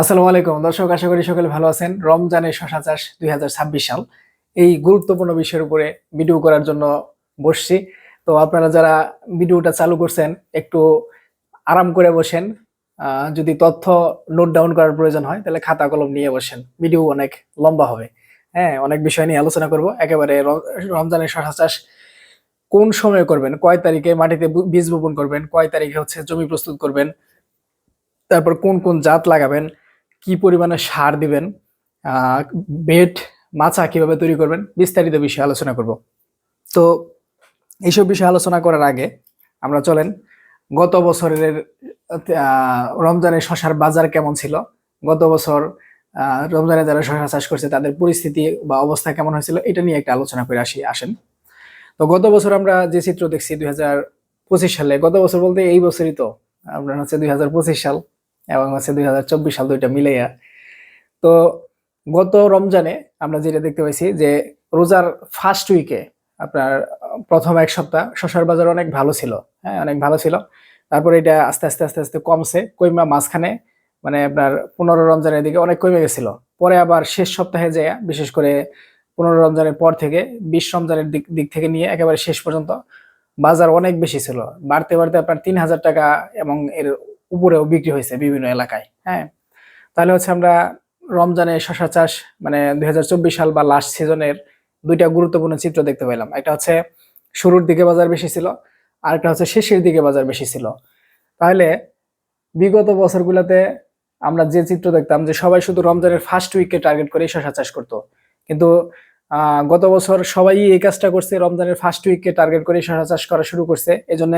আসসালামু আলাইকুম। দর্শক, আশা করি সকলে ভালো আছেন। রমজানের শশা চাষ দুই হাজার ছাব্বিশ সাল। এই গুরুত্বপূর্ণ বিষয়ের উপরে ভিডিও করার জন্য বসছি। তো আপনারা যারা ভিডিওটা চালু করছেন, একটু আরাম করে বসেন। যদি তথ্য নোট ডাউন করার প্রয়োজন হয়, তাহলে খাতা কলম নিয়ে বসেন। ভিডিও অনেক লম্বা হবে। হ্যাঁ অনেক বিষয় নিয়ে আলোচনা করব। একেবারে রমজানের শশা চাষ কোন সময়ে করবেন? কয় তারিখে মাটিতে বীজ বপন করবেন? কয় তারিখে হচ্ছে জমি প্রস্তুত করবেন? তারপর কোন কোন জাত লাগাবেন? কি পরিমাণে সার দিবেন বেড, মাচা কীভাবে তৈরি করবেন, বিস্তারিত বিষয়ে আলোচনা করব। তো এইসব বিষয়ে আলোচনা করার আগে আমরা চলেন, গত বছরের রমজানের শশার বাজার কেমন ছিল? গত বছর রমজানে যারা শশা চাষ করছে, তাদের পরিস্থিতি বা অবস্থা কেমন হয়েছিল, এটা নিয়ে একটা আলোচনা করে আসি, আসেন। তো গত বছর আমরা যে চিত্র দেখছি, দুই হাজার পঁচিশ সালে, গত বছর বলতে এই বছরই তো, আপনার হচ্ছে দুই হাজার পঁচিশ সাল। এবং হচ্ছে দুই হাজার চব্বিশ সাল দুইটা মিলাইয়া। তো গত রমজানে আমরা যেটা দেখতে পাইছি যে রোজার ফার্স্ট উইকে আপনার প্রথম এক সপ্তাহ শশার বাজার অনেক ভালো ছিল হ্যাঁ অনেক ভালো ছিল। তারপরে এটা আস্তে আস্তে আস্তে আস্তে কমছে, কইমা মাঝখানে মানে আপনার পনেরো রমজানের দিকে অনেক কমে গেছিল। পরে আবার শেষ সপ্তাহে যায় বিশেষ করে পনেরো রমজানের পর থেকে বিশ রমজানের দিক দিক থেকে নিয়ে একেবারে শেষ পর্যন্ত বাজার অনেক বেশি ছিল। বাড়তে বাড়তে আপনার তিন হাজার টাকা এবং এর উপরেও বিক্রি হয়েছে বিভিন্ন এলাকায় হ্যাঁ? তাহলে হচ্ছে আমরা রমজানে শশা চাষ মানে দুই সাল বা লাস্ট সিজনের দুইটা গুরুত্বপূর্ণ চিত্র দেখতে পেলাম। একটা হচ্ছে শুরুর দিকে বাজার বেশি ছিল আর একটা হচ্ছে শেষের দিকে বাজার বেশি ছিল। তাহলে বিগত বছরগুলোতে আমরা যে চিত্র দেখতাম যে সবাই শুধু রমজানের ফার্স্ট উইককে টার্গেট করে শশা চাষ করতো। কিন্তু গত বছর সবাই এই কাজটা করছে, রমজানের ফার্স্ট উইককে টার্গেট করে শশা চাষ করা শুরু করছে। এই জন্য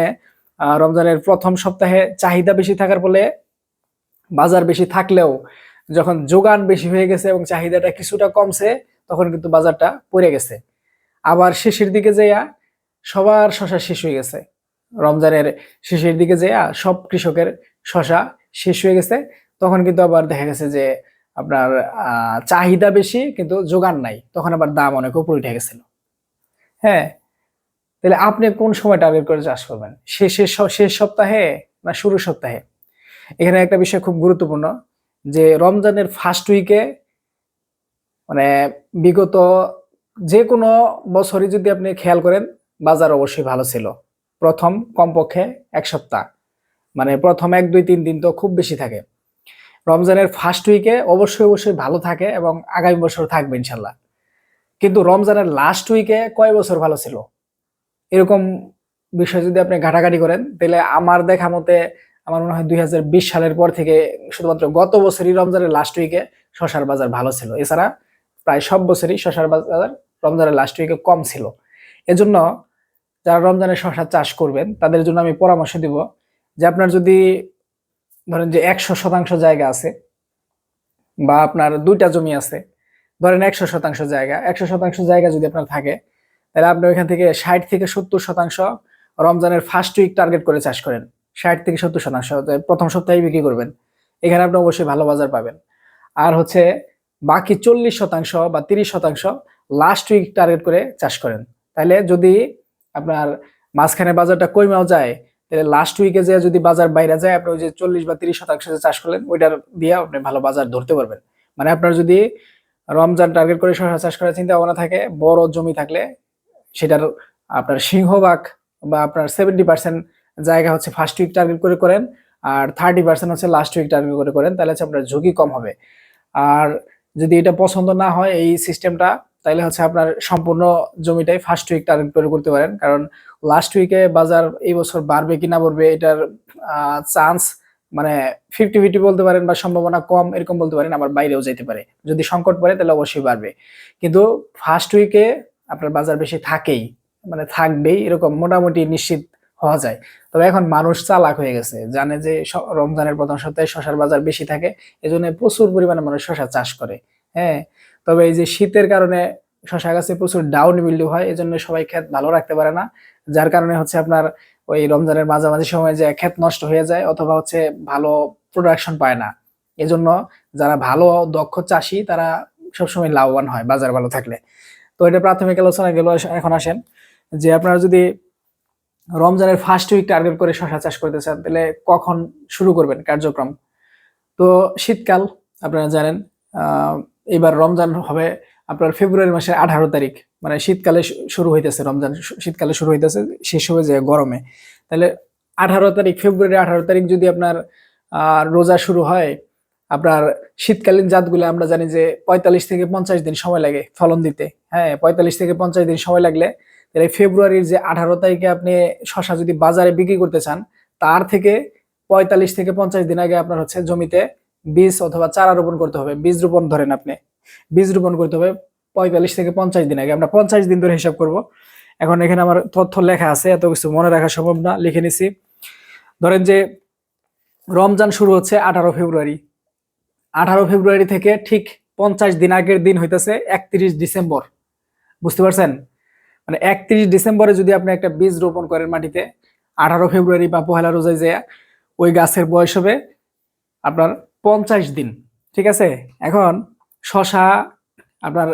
রমজানের প্রথম সপ্তাহে চাহিদা বেশি থাকার ফলে বাজার বেশি থাকলেও যখন যোগান বেশি হয়ে গেছে এবং চাহিদাটা কিছুটা কমছে, তখন কিন্তু বাজারটা পড়ে গেছে। আবার শেষের দিকে যেয়া সবার শশা শেষ হয়ে গেছে। রমজানের শেষের দিকে যেয়া সব কৃষকের শশা শেষ হয়ে গেছে। তখন কিন্তু আবার দেখা গেছে যে আপনার চাহিদা বেশি কিন্তু যোগান নাই। তখন আবার দাম অনেক উপরে উঠে গেছিল। হ্যাঁ তাহলে আপনি কোন সময় টার্গেট করে চাষ করবেন? শেষের শেষ সপ্তাহে না শুরু সপ্তাহে? এখানে একটা বিষয় খুব গুরুত্বপূর্ণ যে রমজানের ফার্স্ট উইকে মানে বিগত যে কোনো বছরই যদি আপনি খেয়াল করেন, বাজার অবশ্যই ভালো ছিল। প্রথম কমপক্ষে এক সপ্তাহ। মানে প্রথম এক, দুই, তিন দিন তো খুব বেশি থাকে। রমজানের ফার্স্ট উইকে অবশ্যই অবশ্যই ভালো থাকে এবং আগামী বছর থাকবে ইনশাল্লাহ। কিন্তু রমজানের লাস্ট উইকে কয় বছর ভালো ছিল? এরকম বিষয় যদি আপনি ঘাটাঘাটি করেন, তাহলে আমার দেখা মতে আমার মনে হয় দুই হাজার বিশ সালের পর থেকে শুধুমাত্র গত বছরই রমজানের লাস্ট উইকে শশার বাজার ভালো ছিল। এছাড়া প্রায় সব বছরই শশার বাজার রমজানের লাস্ট উইকে কম ছিল। এজন্য যারা রমজানের শশা চাষ করবেন, তাদের জন্য আমি পরামর্শ দিব যে আপনার যদি ধরেন যে একশো শতাংশ জায়গা আছে বা আপনার দুইটা জমি আছে, ধরেন একশো শতাংশ জায়গা, একশো শতাংশ জায়গা যদি আপনার থাকে তাহলে আপনি ওইখান থেকে ষাট থেকে সত্তর শতাংশ রমজানের ফার্স্ট উইক টার্গেট করে চাষ করেন। ষাট থেকে সত্তর শতাংশ প্রথম সপ্তাহে বিক্রি করবেন। এখানে আপনি অবশ্যই ভালো বাজার পাবেন। আর হচ্ছে বাকি চল্লিশ শতাংশ বা তিরিশ শতাংশ লাস্ট উইক টার্গেট করে চাষ করেন। তাহলে যদি আপনার মাঝখানে বাজারটা কইমাও যায়, তাহলে লাস্ট উইকে যে যদি বাজার বাইরে যায়, আপনি ওই যে চল্লিশ বা তিরিশ শতাংশ যে চাষ করলেন, ওইটার দিয়ে আপনি ভালো বাজার ধরতে পারবেন। মানে আপনার যদি রমজান টার্গেট করে শশা চাষ করার চিন্তা ভাবনা থাকে, বড় জমি থাকলে সেটার আপনার সিংহভাগ বা আপনার সেভেন্টি পার্সেন্ট জায়গা হচ্ছে ফার্স্ট উইক টার্গেট করে করেন, আর থার্টি পার্সেন্ট হচ্ছে লাস্ট উইক টার্গেট করে করেন, তাহলে হচ্ছে আপনার ঝুঁকি কম হবে। আর যদি এটা পছন্দ না হয় এই সিস্টেমটা তাহলে হচ্ছে আপনার সম্পূর্ণ জমিটাই ফার্স্ট উইক টার্গেট করে করতে পারেন। কারণ লাস্ট উইকে বাজার এই বছর বাড়বে কি না বাড়বে, এটার চান্স মানে ফিফটি ফিফটি বলতে পারেন বা সম্ভাবনা কম এরকম বলতে পারেন, আবার বাইরেও যেতে পারে। যদি সংকট পড়ে, তাহলে অবশ্যই বাড়বে। কিন্তু ফার্স্ট উইকে আপনার বাজার বেশি থাকেই মানে থাকবেই, এরকম মোটামুটি নিশ্চিত হওয়া যায়। তবে এখন মানুষ চালাক হয়ে গেছে, জানে যে রমজানের প্রথম সপ্তাহে শশার বাজার বেশি থাকে, এজন্য প্রচুর পরিমাণে মানুষ শশা চাষ করে হ্যাঁ? তবে এই যে শীতের কারণে শশা গাছে প্রচুর ডাউন বিল্ডিং হয়, এজন্য সবাই ক্ষেত ভালো রাখতে পারে না। যার কারণে হচ্ছে আপনার ওই রমজানের মাঝামাঝি সময় যে ক্ষেত নষ্ট হয়ে যায়, অথবা হচ্ছে ভালো প্রোডাকশন পায় না। এজন্য যারা ভালো দক্ষ চাষি, তারা সবসময় লাভবান হয় বাজার ভালো থাকলে। তো এটা প্রাথমিক আলোচনা গেল এখন আসেন। যে আপনারা যদি রমজানের ফার্স্ট উইক টার্গেট করে শশা চাষ করতে চান তাহলে কখন শুরু করবেন কার্যক্রম? তো শীতকাল, আপনারা জানেন এবার রমজান হবে আপনার ফেব্রুয়ারি মাসের আঠারো তারিখ। মানে শীতকালে শুরু হইতেছে রমজান শীতকালে শুরু হইতেছে, শেষ হবে যে গরমে। তাহলে আঠারো তারিখ, ফেব্রুয়ারি আঠারো তারিখ যদি আপনার রোজা শুরু হয় আপনার শীতকালীন জাতগুলো আমরা জানি যে পঁয়তাল্লিশ থেকে পঞ্চাশ দিন সময় লাগে ফলন দিতে। হ্যাঁ পঁয়তাল্লিশ থেকে পঞ্চাশ দিন সময় লাগলে ফেব্রুয়ারির যে আঠারো তারিখে আপনি শশা যদি বাজারে বিক্রি করতে চান, তার থেকে পঁয়তাল্লিশ থেকে পঞ্চাশ দিন আগে আপনার হচ্ছে জমিতে বীজ অথবা চারা রোপণ করতে হবে। বীজ রোপণ ধরেন আপনি। বীজ রোপণ করতে হবে পঁয়তাল্লিশ থেকে পঞ্চাশ দিন আগে। আমরা পঞ্চাশ দিন ধরে হিসাব করব। এখন এখানে আমার তথ্য লেখা আছে, এত কিছু মনে রাখা সম্ভব না, লিখে নিছি। ধরেন যে রমজান শুরু হচ্ছে আঠারো ফেব্রুয়ারি। আঠারো ফেব্রুয়ারি থেকে ঠিক পঞ্চাশ দিন আগের দিন হইতেছে একত্রিশ ডিসেম্বর। বুঝতে পারছেন? মানে একত্রিশ ডিসেম্বরে যদি আপনি একটা বীজ রোপণ করেন মাটিতে, আঠারো ফেব্রুয়ারি বা পহেলা রোজায় যে ওই গাছের বয়স হবে আপনার পঞ্চাশ দিন, ঠিক আছে? এখন শশা আপনার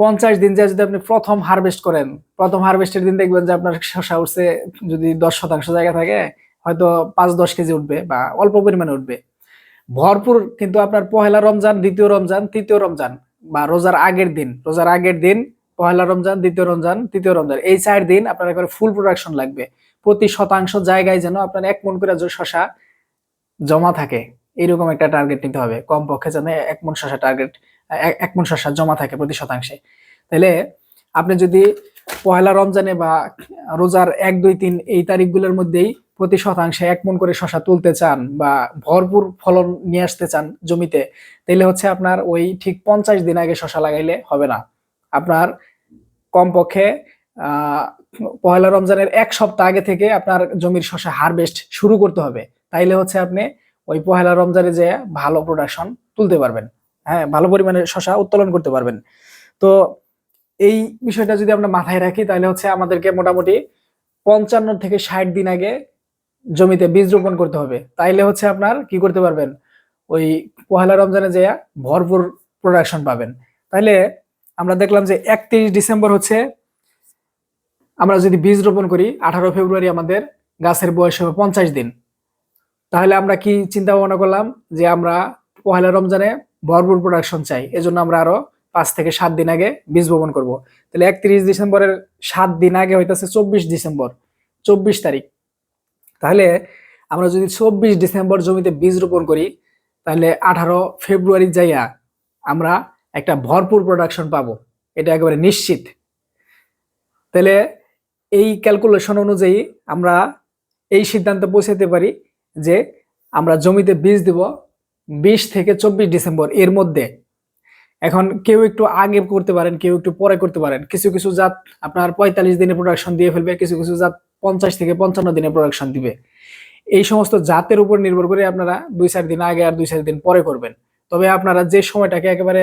পঞ্চাশ দিন যে যদি আপনি প্রথম হারভেস্ট করেন, প্রথম হারভেস্টের দিন দেখবেন যে আপনার শশা উঠছে যদি দশ শতাংশ জায়গা থাকে, হয়তো পাঁচ দশ কেজি উঠবে বা অল্প পরিমাণে উঠবে। ভরপুর কিন্তু আপনার পহেলা রমজান, দ্বিতীয় রমজান, তৃতীয় রমজান বা রোজার আগের দিন, রোজার আগের দিন, পহেলা রমজান, দ্বিতীয় রমজান, তৃতীয় রমজান, এই চার দিন আপনার একবারে ফুল প্রোডাকশন লাগবে। প্রতি শতাংশ জায়গায় যেন আপনার এক মন করে শশা জমা থাকে এরকম একটা টার্গেট নিতে হবে। কমপক্ষে যেন এক মন শশা টার্গেট এক মন শশা জমা থাকে প্রতি শতাংশে। তাহলে আপনি যদি পহেলা রমজানে বা রোজার এক, দুই, তিন এই তারিখগুলোর মধ্যেই প্রতি শতাংশে এক মন করে শশা তুলতে চান বা ভরপুর ফলন নিয়ে আসতে চান জমিতে তাহলে হচ্ছে আপনার ওই ঠিক পঞ্চাশ দিন আগে শশা লাগাইলে হবে না। আপনার কমপক্ষে পয়লা রমজানের এক সপ্তাহ আগে থেকে আপনার জমির শশা হারভেস্ট শুরু করতে হবে। তাইলে হচ্ছে আপনি ওই পহেলা রমজানে যে ভালো প্রোডাকশন তুলতে পারবেন। হ্যাঁ ভালো পরিমাণে শশা উত্তোলন করতে পারবেন। তো এই বিষয়টা যদি আমরা মাথায় রাখি তাহলে হচ্ছে আমাদেরকে মোটামুটি পঞ্চান্ন থেকে ষাট দিন আগে জমিতে বীজ রোপণ করতে হবে। তাইলে হচ্ছে আপনার কি করতে পারবেন? ওই পহেলা রমজানে যে ভরপুর প্রোডাকশন পাবেন। তাইলে আমরা দেখলাম যে একত্রিশ ডিসেম্বর হচ্ছে আমরা যদি বীজ রোপণ করি, আঠারো ফেব্রুয়ারি আমাদের গাছের বয়স হবে পঞ্চাশ দিন। তাহলে আমরা কি চিন্তা ভাবনা করলাম? যে আমরা পহেলা রমজানে ভরপুর প্রোডাকশন চাই। এজন্য আমরা আরও পাঁচ থেকে সাত দিন আগে বীজ বপন করব। তাহলে একত্রিশ ডিসেম্বরের সাত দিন আগে হইতেছে চব্বিশ ডিসেম্বর, চব্বিশ তারিখ। তাহলে আমরা যদি চব্বিশ ডিসেম্বর জমিতে বীজ রোপণ করি, তাহলে আঠারো ফেব্রুয়ারি যাইয়া আমরা একটা ভরপুর প্রোডাকশন পাবো। এটা একেবারে নিশ্চিত। তাহলে এই ক্যালকুলেশন অনুযায়ী আমরা এই সিদ্ধান্তে পৌঁছাতে পারি যে আমরা জমিতে বীজ দিব বিশ থেকে চব্বিশ ডিসেম্বর এর মধ্যে। এখন কেউ একটু আগে করতে পারেন, কেউ একটু পরে করতে পারেন। কিছু কিছু জাত আপনার পঁয়তাল্লিশ দিনে প্রোডাকশন দিয়ে ফেলবে, কিছু কিছু জাত পঞ্চাশ থেকে পঞ্চান্ন দিনে প্রোডাকশন দিবে। এই সমস্ত জাতের উপর নির্ভর করে আপনারা দুই চার দিন আগে আর দুই চার দিন পরে করবেন। তবে আপনারা যে সময়টাকে একেবারে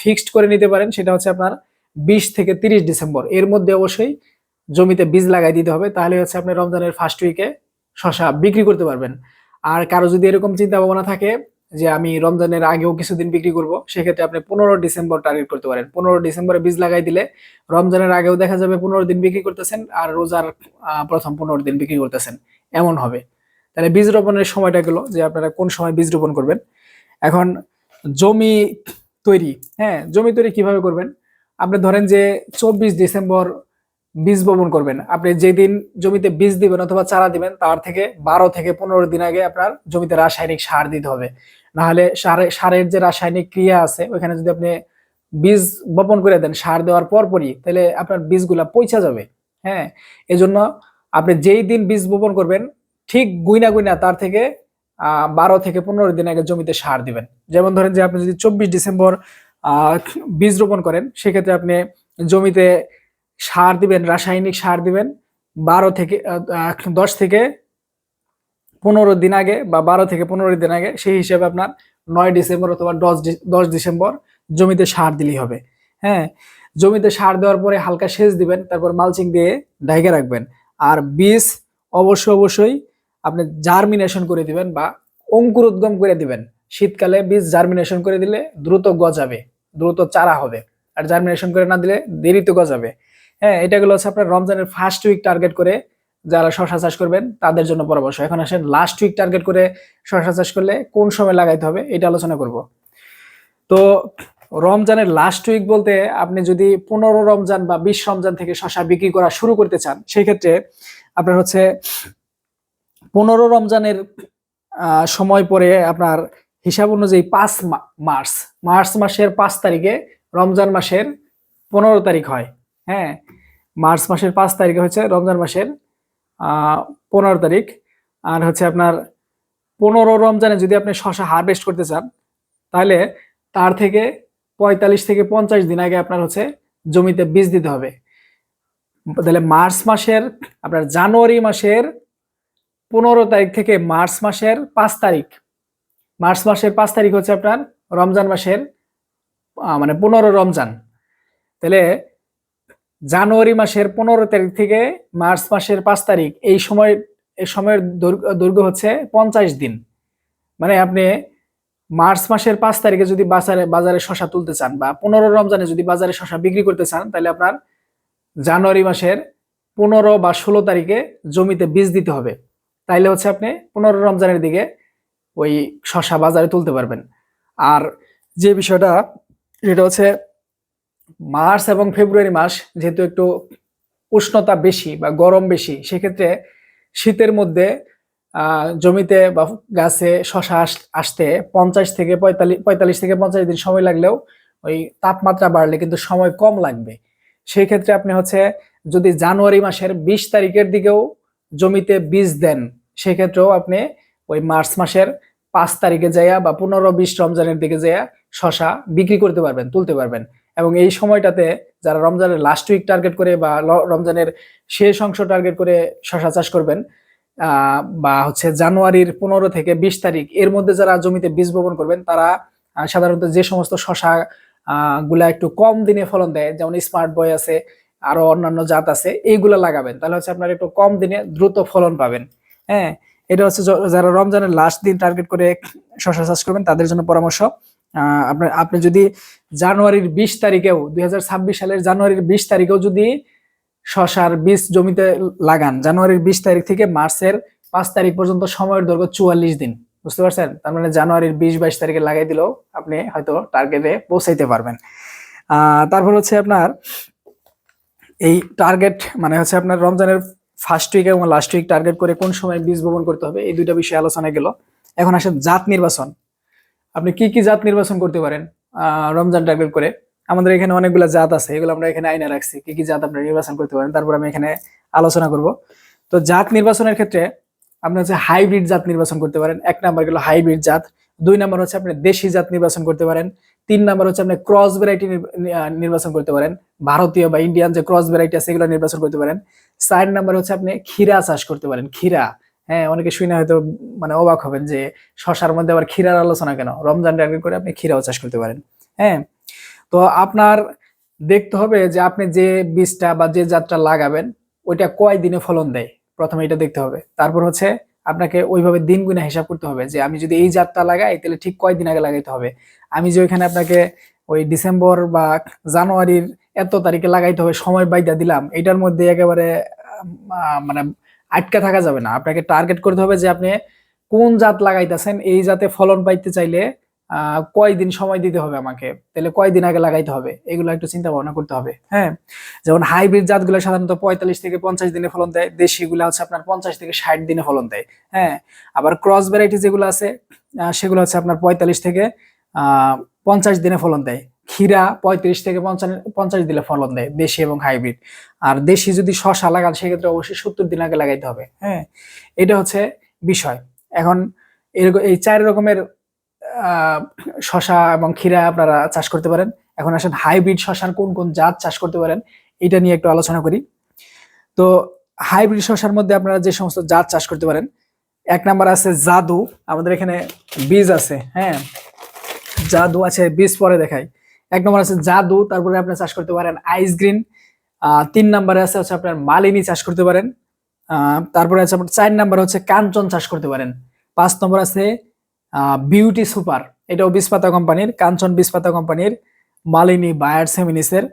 ফিক্সড করে নিতে পারেন সেটা হচ্ছে আপনার বিশ থেকে তিরিশ ডিসেম্বর। এর মধ্যে অবশ্যই জমিতে বীজ লাগাই দিতে হবে, তাহলে হচ্ছে আপনি রমজানের ফার্স্ট উইকে শশা বিক্রি করতে পারবেন। আর কারও যদি এরকম চিন্তা ভাবনা থাকে যে আমি রমজানের আগেও কিছুদিন বিক্রি করব, সেক্ষেত্রে আপনি পনেরো ডিসেম্বর টার্গেট করতে পারেন। পনেরো ডিসেম্বরে বীজ লাগাই দিলে রমজানের আগেও দেখা যাবে পনেরো দিন বিক্রি করতেছেন আর রোজার প্রথম পনেরো দিন বিক্রি করতেছেন। এমন হবে। তাহলে বীজ রোপণের সময়টা গেলো যে আপনারা কোন সময় বীজ রোপণ করবেন। এখন জমি তৈরি হ্যাঁ জমি তৈরি কীভাবে করবেন? আপনি ধরেন যে চব্বিশ ডিসেম্বর বীজ বপন করবেন। আপনি যেদিন জমিতে বীজ দিবেন অথবা চারা দিবেন, তার থেকে বারো থেকে পনেরো দিন আগে আপনার জমিতে রাসায়নিক সার দিতে হবে। নাহলে সারে, সারের যে রাসায়নিক ক্রিয়া আছে, ওইখানে যদি আপনি বীজ বপন করে দেন, সার দেওয়ার পরপরই, তাহলে আপনার বীজগুলা পৌঁছা যাবে। হ্যাঁ? এজন্য আপনি যেই দিন বীজ বপন করবেন, ঠিক গুইনা গুইনা তার থেকে আহ বারো থেকে পনেরো দিন আগে জমিতে সার দিবেন। যেমন ধরেন যে আপনি যদি চব্বিশ ডিসেম্বর আহ বীজ রোপণ করেন, সেক্ষেত্রে আপনি জমিতে সার দিবেন, রাসায়নিক সার দিবেন, বারো থেকে দশ থেকে পনেরো দিন আগে বা বারো থেকে পনেরো দিন আগে সেই হিসেবে আপনার নয় ডিসেম্বর অথবা দশ দশ ডিসেম্বর জমিতে সার দিলেই হবে। হ্যাঁ জমিতে সার দেওয়ার পরে হালকা সেচ দিবেন, তারপর মালচিং দিয়ে ঢাইকে রাখবেন। আর বীজ অবশ্য অবশ্যই আপনি জার্মিনেশন করে দিবেন বা অঙ্কুরোদ্গম করে দিবেন। শীতকালে বীজ জার্মিনেশন করে দিলে দ্রুত গজাবে, দ্রুত চারা হবে। আর জার্মিনেশন করে না দিলে দেরিতে গজাবে। হ্যাঁ এটা গুলো হচ্ছে আপনার রমজানের ফার্স্ট উইক টার্গেট করে যারা শশা চাষ করবেন, তাদের জন্য পরামর্শ। এখন আসেন লাস্ট উইক টার্গেট করে শশা চাষ করলে কোন সময় লাগাইতে হবে, এটা আলোচনা করব। তো রমজানের লাস্ট উইক বলতে আপনি যদি পনেরো রমজান বা বিশ রমজান থেকে শশা বিক্রি করা শুরু করতে চান সেই ক্ষেত্রে আপনার হচ্ছে পনেরো রমজানের সময় পরে আপনার হিসাব অনুযায়ী পাঁচ মার্চ মার্চ মাসের পাঁচ তারিখে রমজান মাসের পনেরো তারিখ হয়। হ্যাঁ মার্চ মাসের পাঁচ তারিখে হচ্ছে রমজান মাসের পনেরো তারিখ। আর হচ্ছে আপনার পনেরো রমজানে যদি আপনি শশা হারভেস্ট করতে চান, তাহলে তার থেকে পঁয়তাল্লিশ থেকে পঞ্চাশ দিন আগে আপনার হচ্ছে জমিতে বীজ দিতে হবে। তাহলে মার্চ মাসের, আপনার জানুয়ারি মাসের পনেরো তারিখ থেকে মার্চ মাসের পাঁচ তারিখ। মার্চ মাসের পাঁচ তারিখ হচ্ছে আপনার রমজান মাসের মানে পনেরো রমজান। তাহলে জানুয়ারি মাসের পনেরো তারিখ থেকে মার্চ মাসের পাঁচ তারিখ, এই সময়, এই সময়ের দৈর্ঘ্য- হচ্ছে পঞ্চাশ দিন। মানে আপনি মার্চ মাসের পাঁচ তারিখে যদি বাজারে বাজারে শশা তুলতে চান বা পনেরো রমজানে যদি বাজারে শশা বিক্রি করতে চান, তাহলে আপনার জানুয়ারি মাসের পনেরো বা ষোলো তারিখে জমিতে বীজ দিতে হবে। তাইলে হচ্ছে আপনি পনেরো রমজানের দিকে ওই শশা বাজারে তুলতে পারবেন। আর যে বিষয়টা, সেটা হচ্ছে মার্চ এবং ফেব্রুয়ারি মাস যেহেতু একটু উষ্ণতা বেশি বা গরম বেশি, সেক্ষেত্রে শীতের মধ্যে জমিতে বা গাছে শশা আস- আসতে পঞ্চাশ থেকে পঁয়তাল্লিশ পঁয়তাল্লিশ থেকে পঞ্চাশ দিন সময় লাগলেও ওই তাপমাত্রা বাড়লে কিন্তু সময় কম লাগবে। সেই ক্ষেত্রে আপনি হচ্ছে যদি জানুয়ারি মাসের বিশ তারিখের দিকেও জমিতে বীজ দেন, সেক্ষেত্রেও আপনি ওই মার্চ মাসের পাঁচ তারিখে যাইয়া বা পনেরো বিশ রমজানের দিকে যাইয়া শশা বিক্রি করতে পারবেন, তুলতে পারবেন। এবং এই সময়টাতে যারা রমজানের লাস্ট উইক টার্গেট করে বা রমজানের শেষ অংশ টার্গেট করে শশা চাষ করবেন বা হচ্ছে জানুয়ারির পনেরো থেকে বিশ তারিখ, এর মধ্যে যারা জমিতে বীজ বপন করবেন, তারা সাধারণত যে সমস্ত শশা গুলা একটু কম দিনে ফলন দেয়, যেমন স্মার্ট বয় আছে, আরও অন্যান্য জাত আছে, এইগুলা লাগাবেন। তাহলে হচ্ছে আপনার একটু কম দিনে দ্রুত ফলন পাবেন। হ্যাঁ এটা হচ্ছে যারা রমজানের লাস্ট দিন টার্গেট করে শশা চাষ করবেন, তাদের জন্য পরামর্শ। আপনার আপনি যদি জানুয়ারির বিশ তারিখেও, দুই হাজার ছাব্বিশ সালের জানুয়ারির বিশ তারিখেও যদি শশার বীজ জমিতে লাগান, জানুয়ারির বিশ তারিখ থেকে মার্চের পাঁচ তারিখ পর্যন্ত সময়ের দৈর্ঘ্য চুয়াল্লিশ দিন। বুঝতে পারছেন? তার মানে জানুয়ারির বিশ, বাইশ তারিখে লাগাই দিলেও আপনি হয়তো টার্গেটে পৌঁছাইতে পারবেন। তারপর হচ্ছে আপনার এই টার্গেট মানে হচ্ছে আপনার রমজানের ফার্স্ট উইক এবং লাস্ট উইক টার্গেট করে কোন সময় বীজ বপন করতে হবে, এই দুইটা বিষয়ে আলোচনা গেল। এখন আসেন জাত নির্বাচন। আপনি কি কি জাত নির্বাচন করতে পারেন? রমজান টাইপের করে। আমাদের এখানে অনেকগুলো জাত আছে, এগুলো আমরা এখানে আইনে রাখছি। কি কি জাত আপনি নির্বাচন করতে পারেন? তারপর আমি এখানে আলোচনা করব। তো জাত নির্বাচনের ক্ষেত্রে আপনি হচ্ছে হাইব্রিড জাত নির্বাচন করতে পারেন। এক নাম্বার গেল হাইব্রিড জাত। দুই নাম্বার হচ্ছে আপনি দেশি জাত নির্বাচন করতে পারেন। তিন নাম্বার হচ্ছে আপনি ক্রস ভ্যারাইটি নির্বাচন করতে পারেন। ভারতীয় বা ইন্ডিয়ান যে ক্রস ভ্যারাইটি আছে, এগুলো নির্বাচন করতে পারেন। চার নাম্বার হচ্ছে আপনি ক্ষীরা চাষ করতে পারেন। ক্ষীরা। হ্যাঁ অনেকে শুনে হয়তো মানে অবাক হবেন যে শশার মধ্যে আবার ক্ষীরার আলোচনা কেন? রমজান টার্গেট করে আপনি ক্ষীরাও চাষ করতে পারেন। হ্যাঁ তো আপনার দেখতে হবে যে আপনি যে বীজটা বা যে জাতটা লাগাবেন, ওইটা কয় দিনে ফলন দেয়? প্রথমে এটা দেখতে হবে। তারপর হচ্ছে আপনাকে ওইভাবে দিন গুণে হিসাব করতে হবে যে আমি যদি এই জাতটা লাগাই, তাহলে ঠিক কয় দিন আগে লাগাইতে হবে? আমি যে ওইখানে আপনাকে ওই ডিসেম্বর বা জানুয়ারির এত তারিখে লাগাইতে হবে, সময় বাইদা দিলাম, এটার মধ্যে একেবারে মানে আটকা থাকা যাবে না। আপনাকে টার্গেট করতে হবে যে আপনি কোন জাত লাগাইতেছেন, এই জাতে ফলন পাইতে চাইলে কয়দিন সময় দিতে হবে আমাকে? তাহলে কয়দিন আগে লাগাইতে হবে? এগুলো একটু চিন্তা ভাবনা করতে হবে হ্যাঁ? যেমন হাইব্রিড জাতগুলো সাধারণত পঁয়তাল্লিশ থেকে পঞ্চাশ দিনে ফলন দেয়, দেশিগুলো হচ্ছে আপনার পঞ্চাশ থেকে ষাট দিনে ফলন দেয় হ্যাঁ? আবার ক্রস ভ্যারাইটি যেগুলো আছে সেগুলো হচ্ছে আপনার পঁয়তাল্লিশ থেকে আহ পঞ্চাশ দিনে ফলন দেয়। ক্ষীরা পঁয়ত্রিশ থেকে পঞ্চাশ দিনে ফলন দেয়, দেশি এবং হাইব্রিড। আর দেশি যদি শশা লাগান, সেক্ষেত্রে অবশ্যই সত্তর দিন আগে লাগাইতে হবে হ্যাঁ? এটা হচ্ছে বিষয়। এখন এরকম, এই চার রকমের শশা এবং ক্ষীরা আপনারা চাষ করতে পারেন। এখন আসেন, হাইব্রিড শশার কোন কোন জাত চাষ করতে পারেন, এটা নিয়ে একটু আলোচনা করি। তো হাইব্রিড শশার মধ্যে আপনারা যে সমস্ত জাত চাষ করতে পারেন, এক নাম্বার আছে জাদু। আমাদের এখানে বীজ আছে হ্যাঁ? জাদু আছে, বীজ পরে দেখাই। এক নম্বর আছে জাদু, তারপরে আপনি চাষ করতে পারেন আইস গ্রিন তিন নম্বরে আছে হচ্ছে আপনার মালিনী চাষ করতে পারেন তারপরে আছে আপনার চার নাম্বার হচ্ছে কাঞ্চন চাষ করতে পারেন, পাঁচ নম্বর আছে বিউটি সুপার এটাও বিষপাতা কোম্পানির কাঞ্চন বিষপাতা কোম্পানির মালিনী বায়ার সেমিনিসের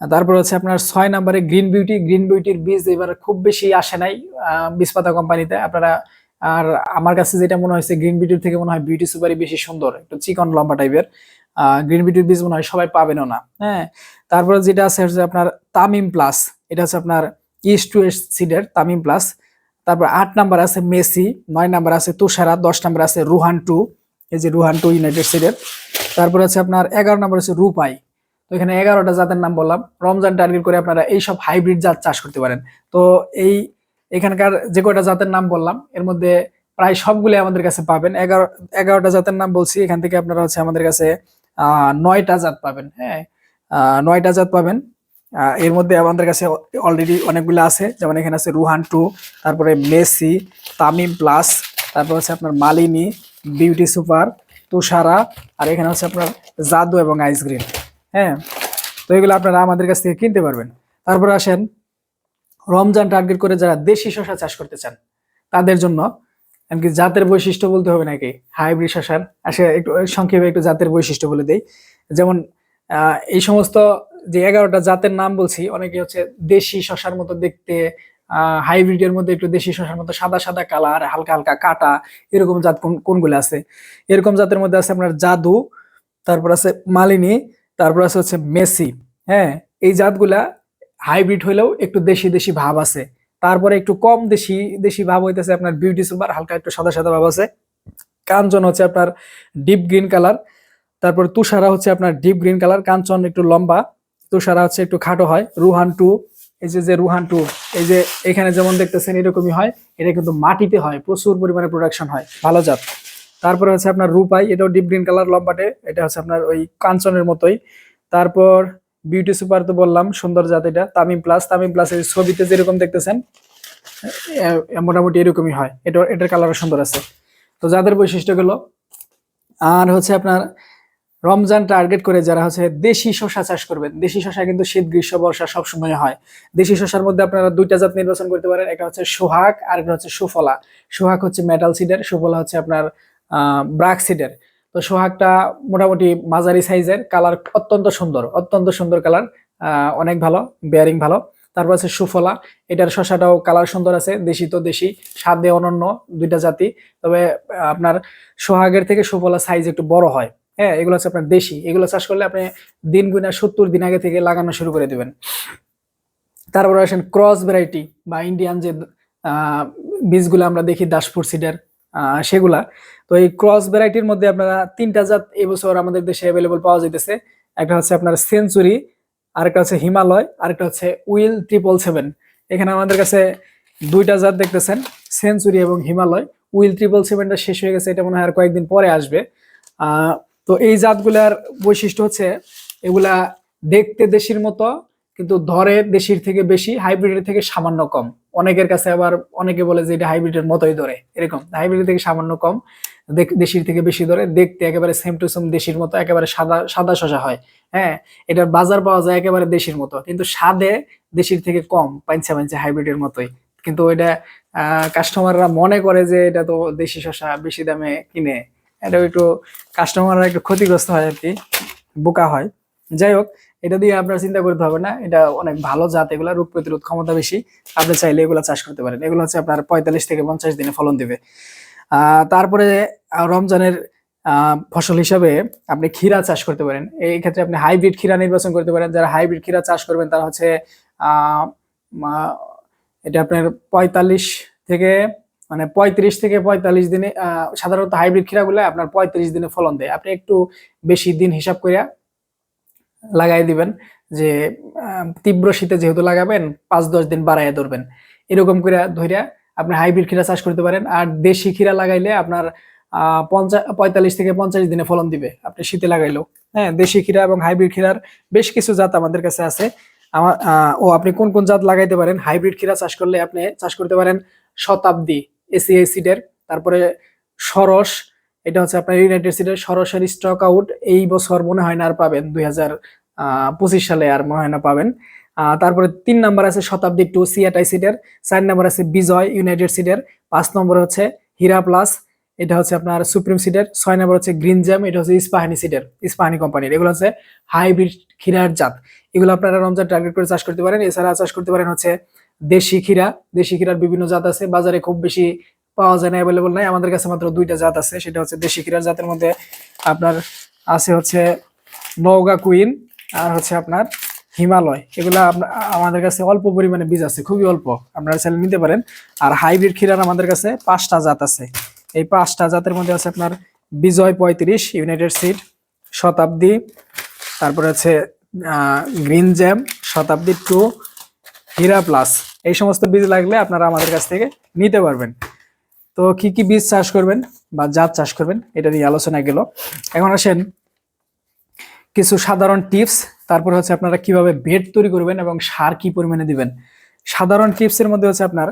তারপর হচ্ছে আপনার ছয় নম্বরে গ্রিন বিউটি গ্রিন বিউটির বীজ এবার খুব বেশি আসে নাই বিষপাতা কোম্পানিতে আপনারা, আর আমার কাছে যেটা মনে হয়েছে গ্রিন বিউটির থেকে মনে হয় বিউটি সুপারই বেশি সুন্দর, একটু চিকন লম্বা টাইপের গ্রিন বিটির বীজ মনে হয় সবাই পাবেনও না। হ্যাঁ তারপরে যেটা আছে হচ্ছে আপনার তামিম প্লাস এটা হচ্ছে আপনার ইস্ট টু এস্ট সিডের তামিম প্লাস তারপর আট নাম্বার আছে মেসি, নয় নাম্বার আছে তুষারা, দশ নাম্বার আছে রুহান টু, এই যে রুহান টু ইউনাইটেড সিডের তারপর আছে আপনার এগারো নাম্বার আছে রুপাই। তো এখানে এগারোটা জাতের নাম বললাম। রমজান টার্গেট করে আপনারা এইসব হাইব্রিড জাত চাষ করতে পারেন। তো এই এখানকার যে কয়টা জাতের নাম বললাম, এর মধ্যে প্রায় সবগুলো আমাদের কাছে পাবেন। এগারো, এগারোটা জাতের নাম বলছি, এখান থেকে আপনারা হচ্ছে আমাদের কাছে নয়টা জাত পাবেন হ্যাঁ? নয়টা জাত পাবেন। এর মধ্যে আমাদের কাছে অলরেডি অনেকগুলো আছে। যেমন এখানে আছে রুহান টু, তারপরে মেসি, তামিম প্লাস, তারপর হচ্ছে আপনার মালিনী, বিউটি সুপার, তুষারা, আর এখানে হচ্ছে আপনার জাদু এবং আইস গ্রিন হ্যাঁ? তো এগুলো আপনারা আমাদের কাছ থেকে কিনতে পারবেন। তারপরে আসেন, রমজান টার্গেট করে যারা দেশি শশা চাষ করতে চান, তাদের জন্য এমনকি জাতের বৈশিষ্ট্য বলতে হবে নাকি? হাইব্রিড শশার। আসে একটু সংক্ষেপে একটু জাতের বৈশিষ্ট্য বলে দেই। যেমন এই সমস্ত যে এগারোটা জাতের নাম বলছি, অনেকে হচ্ছে দেশি শশার মতো দেখতে হাইব্রিডের মধ্যে একটু দেশি শশার মতো সাদা সাদা কালার হালকা হালকা কাটা, এরকম জাত কোন, কোনগুলো আছে? এরকম জাতের মধ্যে আছে আপনার জাদু, তারপর আছে মালিনী, তারপর আছে হচ্ছে মেসি। হ্যাঁ এই জাতগুলা হাইব্রিড হইলেও একটু দেশি দেশি ভাব আছে। তারপরে একটু কম দেশি দেশি ভাব হইতেছে আপনার বিউটি সুপার হালকা একটু সাদা সাদা ভাব আছে। কাঞ্চন হচ্ছে আপনার ডিপ গ্রিন কালার তারপর তুষারা হচ্ছে আপনার ডিপ গ্রিন কালার কাঞ্চন একটু লম্বা, তুষারা হচ্ছে একটু খাটো হয়, রুহান টু এই যে যে রুহান টু এই যে এখানে যেমন দেখতেছেন এরকমই হয়, এটা কিন্তু মাটিতে হয়, প্রচুর পরিমাণে প্রোডাকশন হয়, ভালো জাত। তারপরে হচ্ছে আপনার রূপাই, এটাও ডিপ গ্রিন কালার লম্বাটে, এটা হচ্ছে আপনার ওই কাঞ্চনের মতোই। তারপর বিউটি সুপার তো বললাম, সুন্দর জাত এটা তামিম প্লাস তামিম প্লাস এই ছবিতে যেরকম দেখতেছেন মোটামুটি এরকমই হয়। এটা, এটার কালারও সুন্দর আছে। তো যাদের বৈশিষ্ট্যগুলো, আর হচ্ছে আপনার রমজান টার্গেট করে যারা হচ্ছে দেশি শশা চাষ করবেন, দেশি শশা কিন্তু শীত, গ্রীষ্ম, বর্ষা সবসময় হয়। দেশি শশার মধ্যে আপনারা দুইটা জাত নির্বাচন করতে পারেন, একটা হচ্ছে সোহাগ আর একটা হচ্ছে সুফলা। সোহাগ হচ্ছে মেটাল সিডের সুফলা হচ্ছে আপনার ব্রাক সিডের তো সোহাগটা মোটামুটি মাঝারি সাইজের, কালার অত্যন্ত সুন্দর অত্যন্ত সুন্দর কালার অনেক ভালো বেয়ারিং ভালো। তারপর আছে সুফলা, এটার শশাটাও কালার সুন্দর আছে, দেশি তো দেশি, স্বাদে অনন্য দুইটা জাতি। তবে আপনার সোহাগের থেকে সুফলা সাইজ একটু বড় হয়। হ্যাঁ এগুলো হচ্ছে আপনার দেশি, এগুলো চাষ করলে আপনি দিন গুণা সত্তর দিন আগে থেকে লাগানো শুরু করে দিবেন। তারপর আসেন ক্রস ভ্যারাইটি বা ইন্ডিয়ান যে বীজগুলো আমরা দেখি, দাসপুর সিডের সেগুলা। তো এই ক্রস ভ্যারাইটির মধ্যে আপনারা তিনটা জাত এবছর আমাদের দেশে অ্যাভেলেবল পাওয়া যাইতেছে। একটা হচ্ছে আপনার সেঞ্চুরি আরেকটা হচ্ছে হিমালয়, আরেকটা হচ্ছে উইল ট্রিপল সেভেন এখানে আমাদের কাছে দুইটা জাত দেখতেছেন সেঞ্চুরি এবং হিমালয়। উইল ট্রিপল সেভেনটা শেষ হয়ে গেছে, এটা মনে হয় আর কয়েকদিন পরে আসবে। তো এই জাতগুলার বৈশিষ্ট্য হচ্ছে, এগুলা দেখতে দেশির মতো, কিন্তু ধরে দেশির থেকে বেশি হাইব্রিডের থেকে সামান্য কম। অনেকের কাছে আবার অনেকে বলে যে এটা হাইব্রিডের মতোই ধরে, এরকম। হাইব্রিডের থেকে সামান্য কম। দেশির থেকে বেশি ধরে দেখতে একেবারে সেম টু সেম দেশির মতো, একেবারে সাদা সাদা শশা হয়। হ্যাঁ এটার বাজার পাওয়া যায় একেবারে দেশির মতো, কিন্তু স্বাদে দেশির থেকে কম পাইছে পাইছে হাইব্রিডের মতোই। কিন্তু এটা কাস্টমাররা মনে করে যে এটা তো দেশি শশা বেশি দামে কিনে। এটা একটু কাস্টমাররা একটু ক্ষতিগ্রস্ত হয় আর কি, বোকা হয়। যাই হোক, এটা দিয়ে আপনার চিন্তা করতে হবে না, এটা অনেক ভালো জাত, এগুলা রোগ প্রতিরোধ ক্ষমতা বেশি। আপনি চাইলে এগুলো চাষ করতে পারেন। এগুলো হচ্ছে আপনার পঁয়তাল্লিশ থেকে পঞ্চাশ দিনে ফলন দিবে। তারপরে রমজানের ফসল হিসাবে আপনি ক্ষীরা চাষ করতে পারেন। এই ক্ষেত্রে আপনি হাইব্রিড ক্ষীরা নির্বাচন করতে পারেন। যারা হাইব্রিড ক্ষীরা চাষ করবেন, তারা হচ্ছে এটা আপনার পঁয়তাল্লিশ থেকে মানে পঁয়ত্রিশ থেকে পঁয়তাল্লিশ দিনে সাধারণত হাইব্রিড ক্ষীরাগুলো আপনার পঁয়ত্রিশ দিনে ফলন দেয়। আপনি একটু বেশি দিন হিসাব করিয়া লাগাই দিবেন যে তীব্র শীতে যেহেতু লাগাবেন, পাঁচ দশ দিন বাড়াইয়া ধরবেন। এরকম করে ধরিয়া আপনি হাইব্রিড ক্ষীরা চাষ করতে পারেন। আর দেশি ক্ষীরা লাগাইলে আপনার পঞ্চাশ পঁয়তাল্লিশ থেকে পঞ্চাশ দিনে ফলন দিবে। আপনি শীতে লাগাইলেও হ্যাঁ দেশি ক্ষীরা এবং হাইব্রিড ক্ষীরার বেশ কিছু জাত আমাদের কাছে আছে। আমার ও আপনি কোন কোন জাত লাগাইতে পারেন? হাইব্রিড ক্ষীরা চাষ করলে আপনি চাষ করতে পারেন শতাব্দী এসিআই সিডের। তারপরে সরস, এটা হচ্ছে আপনার ইউনাইটেড সিডের। সরসের স্টক আউট এই বছর মনে হয় না আর পাবেন। দুই হাজার পঁচিশ সালে আর মনে হয় না পাবেন। তারপরে তিন নাম্বার আছে শতাব্দী টু সিয়াটাই সিডের চার নাম্বার আছে বিজয় ইউনাইটেড সিডের পাঁচ নম্বর হচ্ছে হীরা প্লাস এটা হচ্ছে আপনার সুপ্রিম সিডের ছয় নম্বর হচ্ছে গ্রিন জ্যাম এটা হচ্ছে ইস্পাহানি সিডের ইস্পাহানি কোম্পানির এগুলো হচ্ছে হাইব্রিড ক্ষীরার জাত। এগুলো আপনারা রমজান টার্গেট করে চাষ করতে পারেন। এছাড়া চাষ করতে পারেন হচ্ছে দেশি ক্ষীরা দেশি ক্ষীরার বিভিন্ন জাত আছে। বাজারে খুব বেশি পাওয়া যায় না অ্যাভেলেবল নাই। আমাদের কাছে মাত্র দুইটা জাত আছে। সেটা হচ্ছে দেশি ক্ষীরার জাতের মধ্যে আপনার আছে হচ্ছে নওগা কুইন আর হচ্ছে আপনার হিমালয়, এগুলা আমাদের কাছে অল্প পরিমাণে বীজ আছে, খুবই অল্প। আপনারা চাইলে নিতে পারেন। আর হাইব্রিড ক্ষীরার আমাদের কাছে পাঁচটা জাত আছে। এই পাঁচটা জাতের মধ্যে আছে আপনার বিজয় পঁয়ত্রিশ, ইউনাইটেড সিড, শতাব্দী, তারপরে আছে green jam, Shatabdi two, Heera plus. এই সমস্ত বীজ লাগলে আপনারা আমাদের কাছ থেকে নিতে পারবেন। তো কি কি বীজ চাষ করবেন বা জাত চাষ করবেন, এটা নিয়ে আলোচনা গেল। এখন আসেন কিছু সাধারণ টিপস তারপর হচ্ছে আপনারা কীভাবে বেড তৈরি করবেন এবং সার কি পরিমাণে দিবেন। সাধারণ টিপসের মধ্যে হচ্ছে আপনার,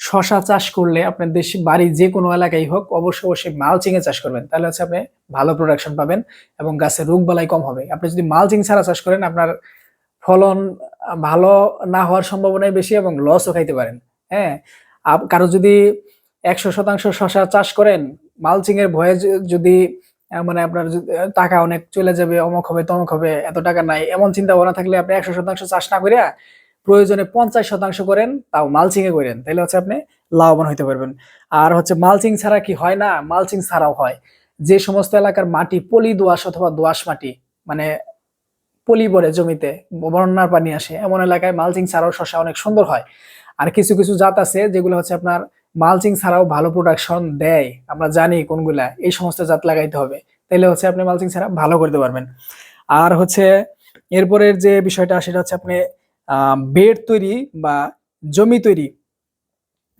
শশা চাষ করলে আপনার দেশ বাড়ি যে কোনো এলাকায় হোক, অবশ্যই অবশ্যই মালচিং এ চাষ করবেন। তাহলে হচ্ছে আপনি ভালো প্রোডাকশন পাবেন এবং গাছের রোগ বালাই কম হবে। আপনি যদি মালচিং ছাড়া চাষ করেন, আপনার ফলন ভালো না হওয়ার সম্ভাবনাই বেশি এবং লসও খাইতে পারেন। হ্যাঁ? কারও যদি একশো শতাংশ শশা চাষ করেন, মালচিংয়ের ভয়ে যদি মানে আপনার টাকা অনেক চলে যাবে, অমুক হবে, তমুক হবে, এত টাকা নাই। এমন চিন্তা ভাবনা থাকলে আপনি একশো শতাংশ চাষ না করিয়া প্রয়োজনে পঞ্চাশ শতাংশ করেন, তাও মালচিং এ করেন। তাহলে হচ্ছে আপনি লাভবান হইতে পারবেন। আর হচ্ছে মালচিং ছাড়া কি হয় না? মালচিং ছাড়াও হয়। যে সমস্ত এলাকার মাটি পলি দোআঁশ অথবা দোআঁশ মাটি মানে পলি পড়ে জমিতে, বন্যার পানি আসে, এমন এলাকায় মালচিং ছাড়াও শশা অনেক সুন্দর হয়। আর কিছু কিছু জাত আছে যেগুলো হচ্ছে আপনার মালচিং ছাড়াও ভালো প্রোডাকশন দেয়। আমরা জানি কোনগুলা, এই সমস্ত জাত লাগাইতে হবে। তাহলে হচ্ছে আপনি মালচিং ছাড়া ভালো করতে পারবেন। আর হচ্ছে এরপরের যে বিষয়টা, সেটা হচ্ছে আপনি বেড তৈরি বা জমি তৈরি।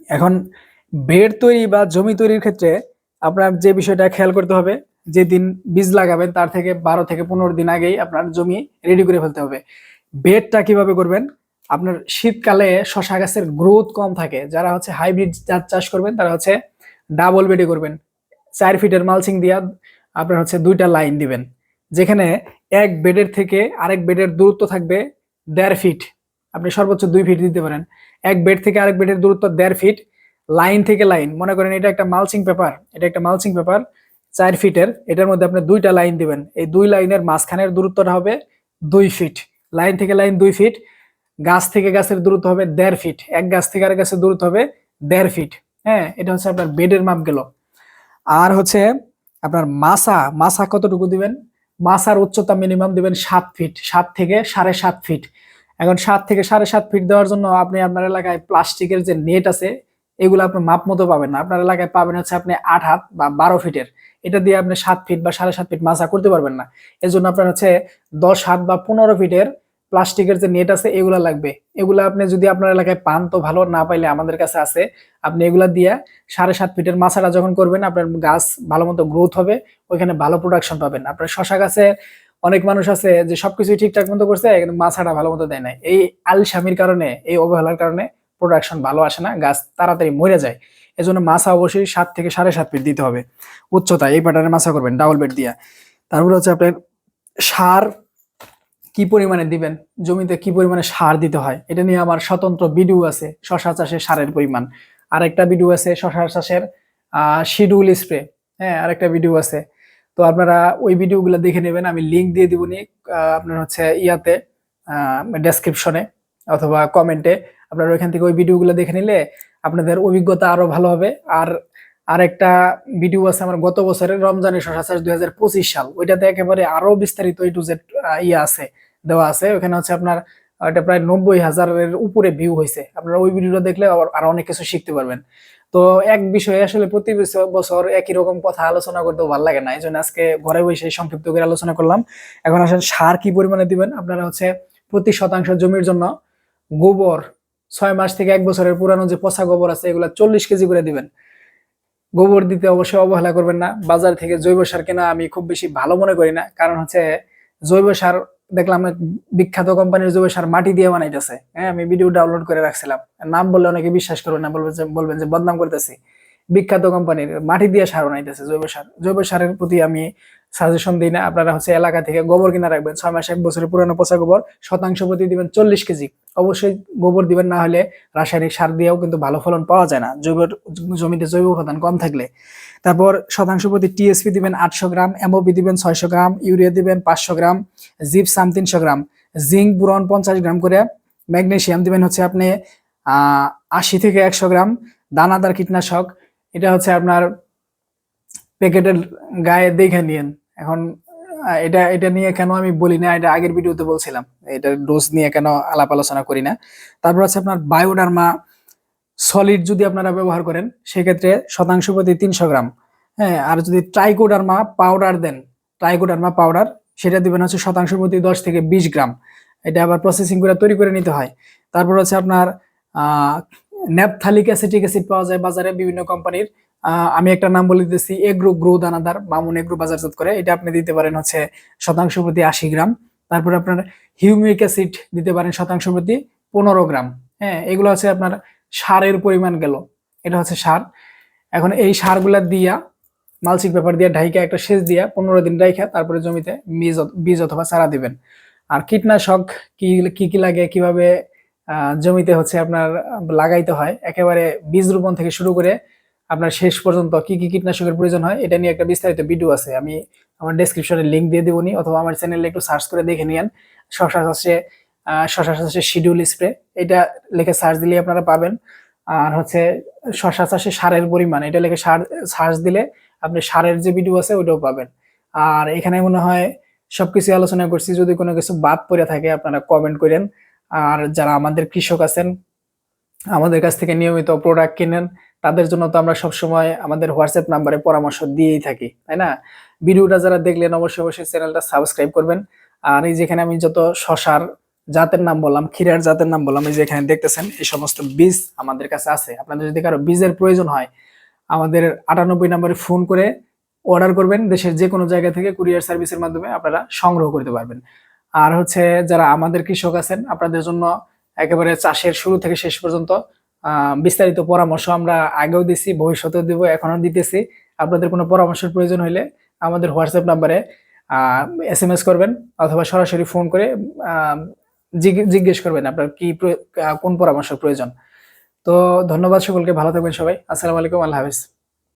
এখন বেড তৈরি বা জমি তৈরির ক্ষেত্রে আপনার যে বিষয়টা খেয়াল করতে হবে, যেদিন বীজ লাগাবেন, তার থেকে বারো থেকে পনেরো দিন আগেই আপনার জমি রেডি করে ফেলতে হবে। বেডটা কীভাবে করবেন? আপনার শীতকালে শশা গাছের গ্রোথ কম থাকে। যারা হচ্ছে হাইব্রিড জাত চাষ করবেন, তারা হচ্ছে ডাবল বেডে করবেন। চার ফিটের মালচিং দিয়া আপনার হচ্ছে দুইটা লাইন দিবেন। যেখানে এক বেডের থেকে আরেক বেডের দূরত্ব থাকবে দেড় ফিট আপনি সর্বোচ্চ দুই ফিট দিতে পারেন। এক বেড থেকে আরেক বেডের দূরত্ব দেড় ফিট লাইন থেকে লাইন মনে করেন এটা একটা মালচিং পেপার এটা একটা মালচিং পেপার চার ফিটের এটার মধ্যে আপনি দুইটা লাইন দিবেন। এই দুই লাইনের মাঝখানের দূরত্বটা হবে দুই ফিট লাইন থেকে লাইন দুই ফিট গাছ থেকে গাছের দূরত্ব হবে দেড় ফিট এক গাছ থেকে আরেক গাছের দূরত্ব হবে দেড় ফিট হ্যাঁ এটা হচ্ছে আপনার বেডের মাপ গেল। আর হচ্ছে আপনার মাসা মাসা কতটুকু দিবেন? মাসার উচ্চতা মিনিমাম দিবেন সাত ফিট সাত থেকে সাড়ে সাত ফিট এখন সাত থেকে সাড়ে সাত ফিট দেওয়ার জন্য আপনি আপনার এলাকায় প্লাস্টিকের যে নেট আছে, এগুলো আপনি মাপ মতো পাবেন না। আপনার এলাকায় পাবেন হচ্ছে আপনি আট হাত বা বারো ফিটের এটা দিয়ে আপনি সাত ফিট বা সাড়ে সাত ফিট মাছা করতে পারবেন না। এর জন্য আপনার হচ্ছে দশ হাত বা পনেরো ফিটের প্লাস্টিকের যে নেট আছে, এগুলা লাগবে। এগুলা আপনি যদি আপনার এলাকায় পান, তো ভালো, না পাইলে আমাদের কাছে আছে। আপনি এগুলা দিয়ে সাড়ে সাত ফিটের মাছাটা যখন করবেন, আপনার গাছ ভালো মতো গ্রোথ হবে, ওইখানে ভালো প্রোডাকশন পাবেন। আপনার শশা গাছে অনেক মানুষ আছে যে সবকিছুই ঠিকঠাক মতো করছে, কিন্তু মাছাটা ভালো মতো দেয় না এই আলসামির কারণে, এই অবহেলার কারণে প্রোডাকশন ভালো আসে না, গাছ তাড়াতাড়ি মরে যায়। এজন্য মাছা অবশ্যই সাত থেকে সাড়ে সাত ফিট দিতে হবে। উচ্চতা, এই প্যাটার্নে মাছা করবেন ডাবল বেড দিয়া। তারপরে হচ্ছে আপনার সার কি পরিমাণে দিবেন? জমিতে কি পরিমাণে সার দিতে হয়? এটা নিয়ে আমার স্বতন্ত্র ভিডিও আছে, শশা চাষের সারের পরিমাণ। আরেকটা ভিডিও আছে শশা চাষের শিডিউল স্প্রে। হ্যাঁ আরেকটা ভিডিও আছে। তো আপনারা ওই ভিডিওগুলো দেখে নেবেন, আমি লিঙ্ক দিয়ে দিব নি আপনার হচ্ছে ইয়াতে ডেসক্রিপশনে অথবা কমেন্টে আপনারা ওইখান থেকে ওই ভিডিওগুলো দেখে নিলে আপনাদের অভিজ্ঞতা আরও ভালো হবে। আর আরেকটা ভিডিও আছে আমার গত বছরের রমজানের শশা চাষ দুই হাজার পঁচিশ সাল। ওইটাতে একেবারে আরও বিস্তারিত এই টু জেড ইয়ে আছে, দেওয়া আছে। ওখানে হচ্ছে আপনার এটা প্রায় নব্বই হাজারের উপরে ভিউ হয়েছে। আপনারা ওই ভিডিওটা দেখলে আরও অনেক কিছু শিখতে পারবেন। তো এক বিষয়ে আসলে প্রতি বছর একই রকম কথা আলোচনা করতেও ভালো লাগে না। এই জন্য আজকে ঘরে বসে সংক্ষিপ্ত করে আলোচনা করলাম। এখন আসেন সার কি পরিমাণে দিবেন? আপনারা হচ্ছে প্রতি শতাংশ জমির জন্য গোবর, ছয় মাস থেকে এক বছরের পুরানো যে পচা গোবর আছে, এগুলা চল্লিশ কেজি করে দিবেন। গোবর দিতে অবশ্যই অবহেলা করবেন না। বাজার থেকে জৈব সার কেনা আমি খুব বেশি ভালো মনে করি না। কারণ হচ্ছে জৈব সার, দেখলাম বিখ্যাত কোম্পানির জৈব সার মাটি দিয়ে বানাইতেছে। হ্যাঁ আমি ভিডিও ডাউনলোড করে রাখছিলাম। নাম বললে অনেকে বিশ্বাস করবেন না বলবেন যে বলবেন যে, বদনাম করতেছি। বিখ্যাত কোম্পানির মাটি দিয়ে সার বানাইতেছে জৈব সার। জৈব সারের প্রতি আমি সাজেশন দিই না, আপনারা হচ্ছে এলাকা থেকে গোবর কিনা রাখবেন। ছয় মাস, এক বছরের পুরানো পচা গোবর, শতাংশ প্রতি দিবেন চল্লিশ কেজি। অবশ্যই গোবর দিবেন, না হলে রাসায়নিক সার দিয়েও কিন্তু ভালো ফলন পাওয়া যায় না। জৈব, জমিতে জৈব উপাদান কম থাকলে। তারপর শতাংশ প্রতি টিএসপি দিবেন আটশো গ্রাম, এমওপি দিবেন ছয়শো গ্রাম, ইউরিয়া দিবেন পাঁচশো গ্রাম জিপসাম তিনশো গ্রাম, জিঙ্ক বুরন পঞ্চাশ গ্রাম করে, ম্যাগনেশিয়াম দিবেন হচ্ছে আপনি আশি থেকে একশো গ্রাম, দানাদার কীটনাশক। এটা হচ্ছে আপনার প্যাকেটের গায়ে দেখে নিয়েন এখন এটা এটা নিয়ে কেন আমি বলি না, এটা আগের ভিডিওতে বলছিলাম, এটা ডোজ নিয়ে কেন আলাপ আলোচনা করি না। তারপর আছে আপনার বায়োডার্মা সলিড যদি আপনারা ব্যবহার করেন, সেক্ষেত্রে শতাংশ প্রতি তিনশো গ্রাম। হ্যাঁ আর যদি ট্রাইকোডার্মা পাউডার দেন ট্রাইকোডার্মা পাউডার সেটা দিবেন হচ্ছে শতাংশ প্রতি দশ থেকে বিশ গ্রাম। এটা আবার প্রসেসিং করে তৈরি করে নিতে হয়। তারপর হচ্ছে আপনার ন্যাপথালিক অ্যাসিটিক অ্যাসিড পাওয়া যায় বাজারে বিভিন্ন কোম্পানির। আমি একটা নাম বলে দিতেছি, এগ্রো গ্রো দানাদার মামুন এগ্রো বাজারজাত করে। এটা আপনি দিতে পারেন হচ্ছে শতাংশ প্রতি আশি গ্রাম। তারপর আপনার হিউমিক অ্যাসিড দিতে পারেন শতাংশ প্রতি পনেরো গ্রাম। হ্যাঁ এগুলো হচ্ছে আপনার সারের পরিমাণ গেল। এটা হচ্ছে সার। এখন এই সারগুলা দিয়া মালচিক পেপার দিয়ে ঢাইকা একটা সেচ দিয়া পনেরো দিন রাইখা তারপরে জমিতে বীজ বীজ অথবা চারা দিবেন। আর কীটনাশক কি কি কি লাগে, কীভাবে জমিতে হচ্ছে আপনার লাগাইতে হয়, একেবারে বীজ রোপণ থেকে শুরু করে আপনার শেষ পর্যন্ত কি কি কীটনাশকের প্রয়োজন হয়, এটা নিয়ে একটা বিস্তারিত ভিডিও আছে। আমি আমার ডেসক্রিপশনে লিংক দিয়ে দেবনি, অথবা আমার চ্যানেলে একটু সার্চ করে দেখে নিয়েন। শশা চাষে শশা চাষে শিডিউল স্প্রে এটা লিখে সার্চ দিলে আপনারা পাবেন। আর হচ্ছে শশা চাষে সারের পরিমাণ, এটা লিখে সার সার্চ দিলে আপনি সারের যে ভিডিও আছে, ওইটাও পাবেন। আর এখানে মনে হয় সবকিছু আলোচনা করছি, যদি কোনো কিছু বাদ পড়ে থাকে আপনারা কমেন্ট করেন। আর যারা আমাদের কৃষক আছেন, আমাদের কাছ থেকে নিয়মিত প্রোডাক্ট কিনেন তাদের জন্য তো আমরা সবসময় আমাদের হোয়াটসঅ্যাপ নাম্বারে পরামর্শ দিয়েই থাকি, তাই না? ভিডিওটা যারা দেখলেন অবশ্যই অবশ্যই চ্যানেলটা সাবস্ক্রাইব করবেন। আর এই যেখানে আমি যত শশার জাতের নাম বললাম, ক্ষীরার জাতের নাম বললাম, এই যে এখানে দেখতেছেন, এই সমস্ত বীজ আমাদের কাছে আছে। আপনাদের যদি কারও বীজের প্রয়োজন হয়, আমাদের আটানব্বই নম্বরে ফোন করে অর্ডার করবেন। দেশের যে কোনো জায়গা থেকে কুরিয়ার সার্ভিসের মাধ্যমে আপনারা সংগ্রহ করতে পারবেন। আর হচ্ছে যারা আমাদের কৃষক আছেন, আপনাদের জন্য একেবারে চাষের শুরু থেকে শেষ পর্যন্ত বিস্তারিত পরামর্শ আমরা আগেও দিছি, ভবিষ্যতেও দিব, এখনও দিতেছি। আপনাদের কোনো পরামর্শের প্রয়োজন হলে আমাদের হোয়াটসঅ্যাপ নাম্বারে এস এম এস করবেন অথবা সরাসরি ফোন করে জিজ্ঞেস করবেন আপনার কি কোন পরামর্শ প্রয়োজন। তো ধন্যবাদ সকলকে, ভালো থাকবেন সবাই। আসসালামু আলাইকুম, আল্লাহ হাফিজ।